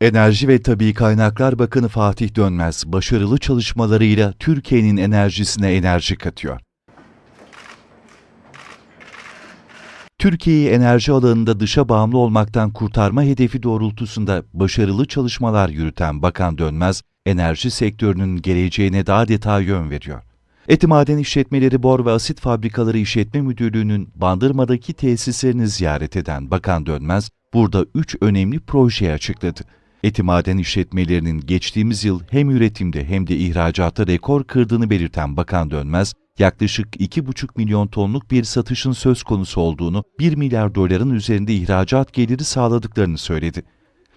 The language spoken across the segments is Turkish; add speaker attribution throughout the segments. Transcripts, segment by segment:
Speaker 1: Enerji ve Tabi Kaynaklar Bakanı Fatih Dönmez, başarılı çalışmalarıyla Türkiye'nin enerjisine enerji katıyor. Türkiye'yi enerji alanında dışa bağımlı olmaktan kurtarma hedefi doğrultusunda başarılı çalışmalar yürüten Bakan Dönmez, enerji sektörünün geleceğine daha detay yön veriyor. Etimaden İşletmeleri Bor ve Asit Fabrikaları İşletme Müdürlüğü'nün Bandırma'daki tesislerini ziyaret eden Bakan Dönmez, burada üç önemli projeyi açıkladı. Etimaden işletmelerinin geçtiğimiz yıl hem üretimde hem de ihracatta rekor kırdığını belirten Bakan Dönmez, yaklaşık 2,5 milyon tonluk bir satışın söz konusu olduğunu, 1 milyar doların üzerinde ihracat geliri sağladıklarını söyledi.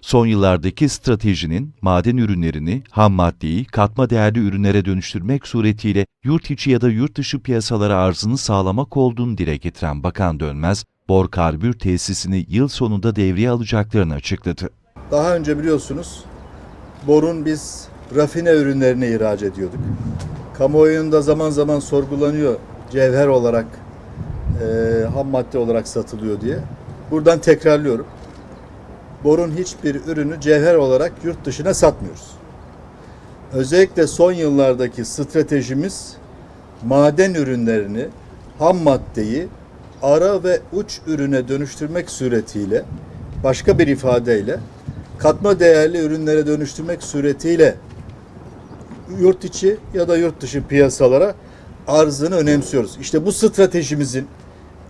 Speaker 1: Son yıllardaki stratejinin maden ürünlerini, ham maddeyi katma değerli ürünlere dönüştürmek suretiyle yurt içi ya da yurt dışı piyasalara arzını sağlamak olduğunu dile getiren Bakan Dönmez, Bor Karbür tesisini yıl sonunda devreye alacaklarını açıkladı.
Speaker 2: Daha önce biliyorsunuz borun biz rafine ürünlerini ihraç ediyorduk. Kamuoyunda zaman zaman sorgulanıyor cevher olarak, e, ham madde olarak satılıyor diye. Buradan tekrarlıyorum. Borun hiçbir ürünü cevher olarak yurt dışına satmıyoruz. Özellikle son yıllardaki stratejimiz maden ürünlerini, ham maddeyi ara ve uç ürüne dönüştürmek suretiyle başka bir ifadeyle katma değerli ürünlere dönüştürmek suretiyle yurt içi ya da yurt dışı piyasalara arzını önemsiyoruz. İşte bu stratejimizin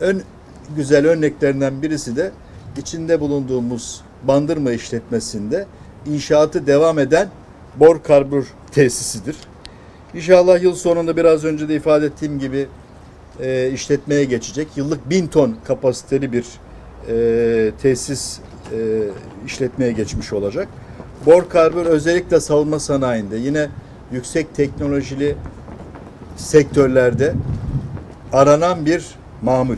Speaker 2: ön güzel örneklerinden birisi de içinde bulunduğumuz bandırma işletmesinde inşaatı devam eden bor karbür tesisidir. İnşallah yıl sonunda biraz önce de ifade ettiğim gibi e, işletmeye geçecek. Yıllık bin ton kapasiteli bir e, tesis e, işletmeye geçmiş olacak. Bor karbür özellikle savunma sanayinde yine yüksek teknolojili sektörlerde aranan bir mamul.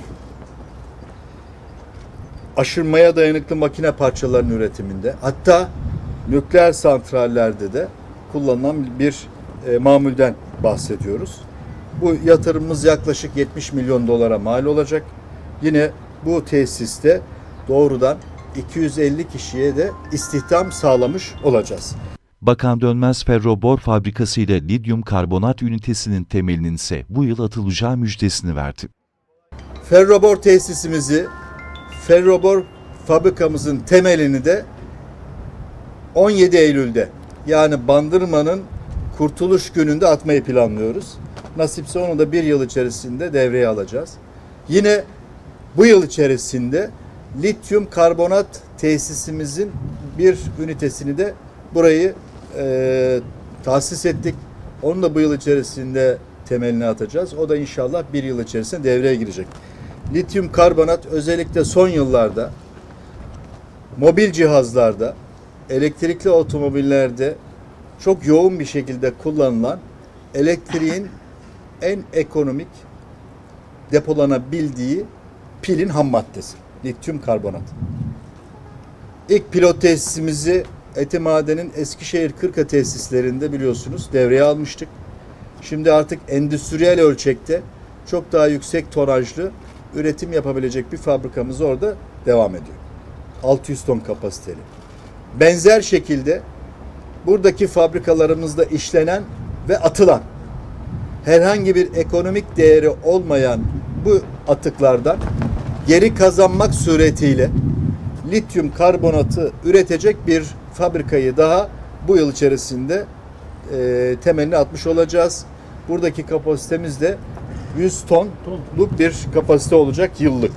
Speaker 2: Aşırmaya dayanıklı makine parçalarının üretiminde hatta nükleer santrallerde de kullanılan bir e, mamulden bahsediyoruz. Bu yatırımımız yaklaşık 70 milyon dolara mal olacak. Yine bu tesiste doğrudan 250 kişiye de istihdam sağlamış olacağız.
Speaker 1: Bakan Dönmez Ferrobor fabrikası ile lityum karbonat ünitesinin temelinin ise bu yıl atılacağı müjdesini verdi.
Speaker 2: Ferrobor tesisimizi, Ferrobor fabrikamızın temelini de 17 Eylül'de yani Bandırma'nın kurtuluş gününde atmayı planlıyoruz. Nasipse onu da bir yıl içerisinde devreye alacağız. Yine bu yıl içerisinde lityum karbonat tesisimizin bir ünitesini de burayı e, tahsis ettik. Onu da bu yıl içerisinde temelini atacağız. O da inşallah bir yıl içerisinde devreye girecek. Lityum karbonat özellikle son yıllarda mobil cihazlarda, elektrikli otomobillerde çok yoğun bir şekilde kullanılan elektriğin en ekonomik depolanabildiği pilin ham maddesi. Lityum karbonat. İlk pilot tesisimizi Etimade'nin Eskişehir Kırka tesislerinde biliyorsunuz devreye almıştık. Şimdi artık endüstriyel ölçekte çok daha yüksek tonajlı üretim yapabilecek bir fabrikamız orada devam ediyor. 600 ton kapasiteli. Benzer şekilde buradaki fabrikalarımızda işlenen ve atılan herhangi bir ekonomik değeri olmayan bu atıklardan geri kazanmak suretiyle lityum karbonatı üretecek bir fabrikayı daha bu yıl içerisinde e, temelini atmış olacağız. Buradaki kapasitemiz de 100 tonluk bir kapasite olacak yıllık.